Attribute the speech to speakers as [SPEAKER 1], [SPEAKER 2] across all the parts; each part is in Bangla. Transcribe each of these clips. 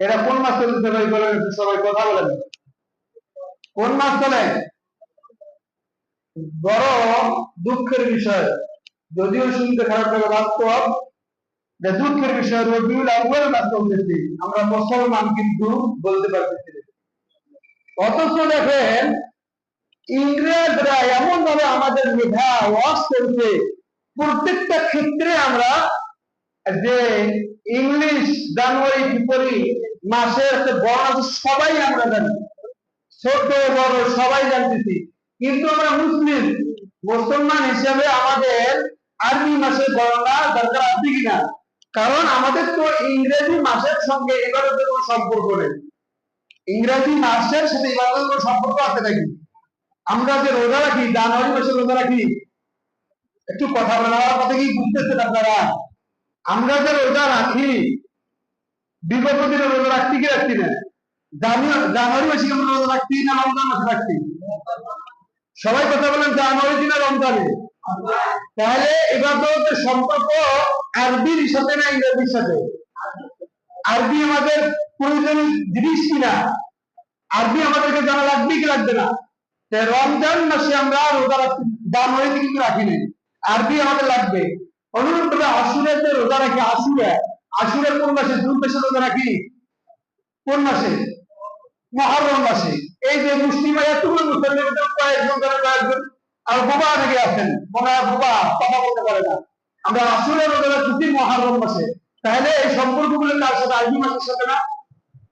[SPEAKER 1] এটা কোন মাস চলতেছে ভাই? বলেন সবাই কথা বলেন। কোন মাস চলে? বড় দুঃখের বিষয়। যদিও শুনতে খারাপ লাগে, বাস্তব। দুঃখের বিষয় রবিউল আউ্বাল মাস চলতেছে আমরা মুসলমান কিন্তু বলতে পারতেছি। অথচ দেখেন, ইংরেজরা এমন ভাবে আমাদের মেধা ওয়াশ করছে প্রত্যেকটা ক্ষেত্রে আমরা যে ইংলিশ জানুয়ারি ফেব্রুয়ারি মাসের আছে, সবাই আমরা জানি। ছোট বড়, সবাই জানতেছি। কিন্তু আমরা মুসলিম, মুসলমান হিসেবে আমাদের আরবি মাসের গণনা দরকার আছে কিনা? কারণ আমাদের তো ইংরেজি মাসের সঙ্গে ইবাদতের কোনো সম্পর্ক নেই। ইংরেজি মাসের সাথে ইবাদতের কোনো সম্পর্ক আছে নাকি? আমরা যে রোজা রাখি, জানুয়ারি মাসে রোজা রাখি, একটু কথা বলা কথা কি বুঝতেছেন আপনারা? আমরা যে রোজা রাখি, বিগত দিনে রোজা রাখছি কি রাখছি না? জানুয়ারি মাসে আমরা রোজা রাখছি না রমজান মাসে রাখছি? সবাই কথা বলেন জানুয়ারি দিনে রমজানে। তাহলে এবার ইবাদতের সম্পর্ক আরবির সাথে না ইংরেজির সাথে? আরবি আমাদের প্রয়োজনীয় জিনিস কিনা? আরবি আমাদেরকে জানা লাগবে কি লাগবে না? রমজান মাসে আমরা রোজা রাখছি জানুয়ারিতে কিন্তু রাখি নাই। আরবি আমাদের লাগবে। অনুরূপ ভাবে আশুরাতে রোজা রাখি, আশুরা, আশুরের কোন মাসে, জুন মাসে রোজা রাখি? কোন মাসে? মহরম মাসে। এই যে মুসলিম এতগুলো মুসলিমের ভিতরে কয়েকজন করে, কয়েকজন। আর বোবা অনেকে আছেন। মনে বোবা কথা বলতে পারে না। আমরা আসুরের রোজা রাখছি মহরম মাসে? তাহলে এই সম্পর্কগুলো কার সাথে আরবি মাসের সাথে না?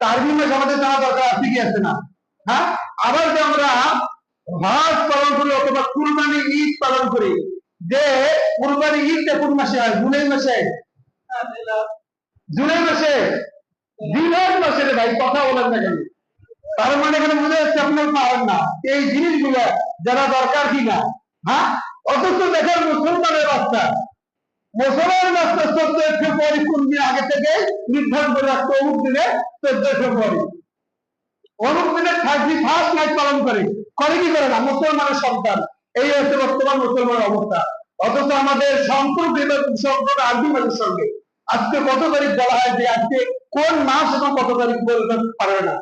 [SPEAKER 1] আরবি মাস আমাদের জানা দরকার আছে কি আছে না? হ্যাঁ? আবার যে আমরা হজ পালন করি অথবা কুরবানি ঈদ পালন করি যে কুরবানি ঈদটা কোন মাসে হয়? জুলাই মাসে? জুলাই মাসে। জুলাই মাসে রে ভাই, কথা বলেন না কেন? তার মানে এখানে বোঝা যাচ্ছে আপনার পারেন না। এই জিনিসগুলো যারা দরকার কিনা হ্যাঁ? অথচ দেখেন মুসলমানের বাচ্চা মুসলমান বাচ্চা চোদ্দ ফেব্রুয়ারি কোন দিন আগে থেকে নির্ধারণ করে রাখতো? অমুক দিনে চোদ্দ ফেব্রুয়ারি। অমুক দিনে থার্টি ফার্স্ট নাইট পালন করে। করে কি করে না? মুসলমানের সন্তান। এই হচ্ছে বর্তমান মুসলমানের অবস্থা। অথচ আমাদের সম্পর্ক এটা সম্পর্ক আরবি সঙ্গে। আজকে কত তারিখ বলা হয় যে আজকে কোন মাস এবং কত তারিখ বলতে পারবে না।